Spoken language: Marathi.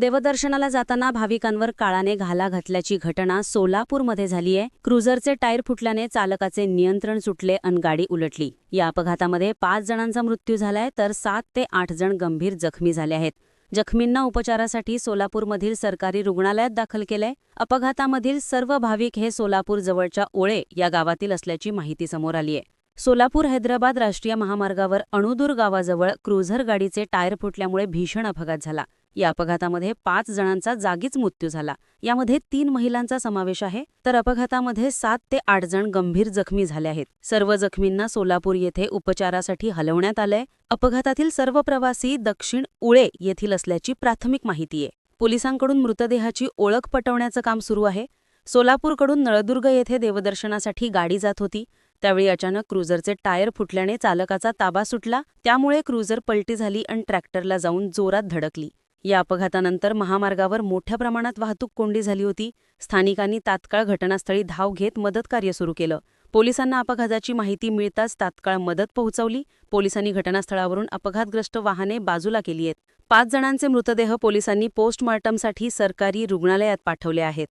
देवदर्शनाला जाताना भाविकांवर काळाने घाला घातल्याची घटना सोलापूरमध्ये झाली आहे. क्रुझरचे टायर फुटल्याने चालकाचे नियंत्रण सुटले अन गाडी उलटली. या अपघातामध्ये पाच जणांचा मृत्यू झालाय तर सात ते आठ जण गंभीर जखमी झाले आहेत. जखमींना उपचारासाठी सोलापूरमधील सरकारी रुग्णालयात दाखल केलंय. अपघातामधील सर्व भाविक हे सोलापूर जवळच्या ओळे या गावातील असल्याची माहिती समोर आली आहे. सोलापूर हैदराबाद राष्ट्रीय महामार्गावर अणुदूर गावाजवळ क्रुझर गाडीचे टायर फुटल्यामुळे भीषण अपघात झाला. या अपघातामध्ये पाच जणांचा जागीच मृत्यू झाला. यामध्ये तीन महिलांचा समावेश आहे. तर अपघातामध्ये सात ते आठ जण गंभीर जखमी झाले आहेत. सर्व जखमींना सोलापूर येथे उपचारासाठी हलवण्यात आलंय. अपघातातील सर्व प्रवासी दक्षिण उळे येथील असल्याची प्राथमिक माहिती आहे. पोलिसांकडून मृतदेहाची ओळख पटवण्याचं काम सुरू आहे. सोलापूरकडून नळदुर्ग येथे देवदर्शनासाठी गाडी जात होती. त्यावेळी अचानक क्रुझरचे टायर फुटल्याने चालकाचा ताबा सुटला. त्यामुळे क्रुझर पलटी झाली आणि ट्रॅक्टरला जाऊन जोरात धडकली. या अपघातानंतर महामार्गावर मोठ्या प्रमाणात वाहतूक कोंडी झाली होती. स्थानिकांनी तात्काळ घटनास्थळी धाव घेत मदतकार्य सुरू केलं. पोलिसांना अपघाताची माहिती मिळताच तात्काळ मदत पोहोचवली. पोलिसांनी घटनास्थळावरून अपघातग्रस्त वाहने बाजूला केली आहेत. पाच जणांचे मृतदेह पोलिसांनी पोस्टमॉर्टमसाठी सरकारी रुग्णालयात पाठवले आहेत.